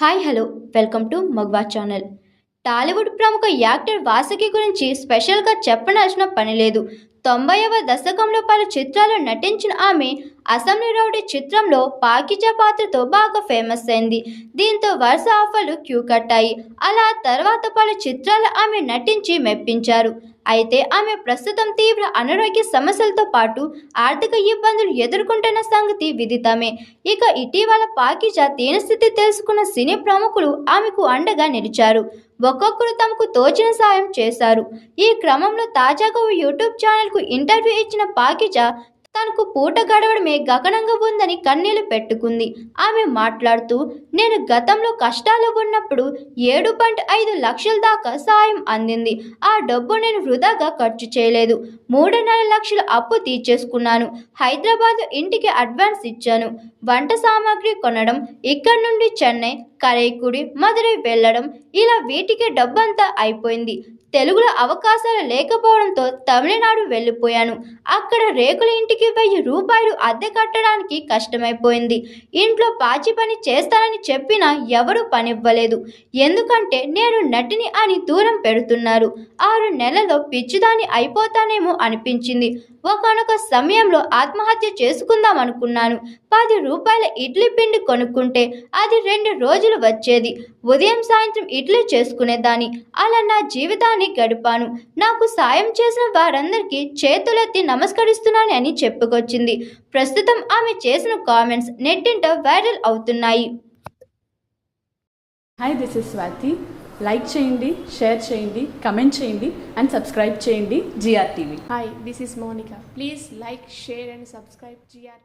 Hi hello. Welcome to మగ్వా channel. Tollywood ప్రముఖ actor Vasuki గురించి స్పెషల్గా చెప్పనాల్సిన పని లేదు. తొంభైవ దశకంలో పలు చిత్రాల్లో నటించిన ఆమె అసెంబ్లీ రౌడీ చిత్రంలో పాకిజా పాత్రతో బాగా ఫేమస్ అయింది. దీంతో వరుస ఆఫర్లు క్యూ కట్టాయి. అలా తర్వాత పలు చిత్రాలు ఆమె నటించి మెప్పించారు. అయితే ఆమె ప్రస్తుతం తీవ్ర అనారోగ్య సమస్యలతో పాటు ఆర్థిక ఇబ్బందులు ఎదుర్కొంటున్న సంగతి విదితమే. ఇక ఇటీవల పాకిజా దీనస్థితి తెలుసుకున్న సినీ ప్రముఖులు ఆమెకు అండగా నిలిచారు. ఒక్కొక్కరు తమకు తోచిన సాయం చేశారు. ఈ క్రమంలో తాజాగా యూట్యూబ్ ఛానల్కు ఇంటర్వ్యూ ఇచ్చిన పాకిజా తనకు పూట గడవడమే గగనంగా ఉందని కన్నీళ్ళు పెట్టుకుంది. ఆమె మాట్లాడుతూ నేను గతంలో కష్టాలు ఉన్నప్పుడు ఏడు పాయింట్ ఐదు లక్షల దాకా సాయం అందింది. ఆ డబ్బు నేను వృధాగా ఖర్చు చేయలేదు. మూడున్నర లక్షల అప్పు తీర్చేసుకున్నాను. హైదరాబాద్ ఇంటికి అడ్వాన్స్ ఇచ్చాను. వంట సామాగ్రి కొనడం ఇక్కడి నుండి చెన్నై కరైకుడి మదురై వెళ్ళడం ఇలా వీటికి డబ్బంతా అయిపోయింది. తెలుగులో అవకాశాలు లేకపోవడంతో తమిళనాడు వెళ్ళిపోయాను. అక్కడ రేకుల ఇంటికి వెయ్యి రూపాయలు అద్దె కట్టడానికి కష్టమైపోయింది. ఇంట్లో పాచి పని చేస్తానని చెప్పినా ఎవరూ పనివ్వలేదు. ఎందుకంటే నేను నటిని అని దూరం పెడుతున్నారు. ఆరు నెలల్లో పిచ్చిదాని అయిపోతానేమో అనిపించింది. ఒకనొక సమయంలో ఆత్మహత్య చేసుకుందాం అనుకున్నాను పది రూపాయల ఇడ్లీ పిండి కొనుక్కుంటే అది రెండు రోజులు వచ్చేది. ఉదయం సాయంత్రం ఇడ్లీ చేసుకునేదాన్ని. అలా నా జీవితాన్ని గడిపాను. నాకు సాయం చేసిన వారందరికీ చేతులెత్తి నమస్కరిస్తున్నాను అని చెప్పుకొచ్చింది. ప్రస్తుతం ఆమె చేసిన కామెంట్స్ నెట్టింట వైరల్ అవుతున్నాయి. Hi this is Swathi like చేయండి షేర్ చేయండి కమెంట్ చేయండి అండ్ సబ్స్క్రైబ్ చేయండి GR TV Hi, this is Monica. Please like, share, and subscribe GR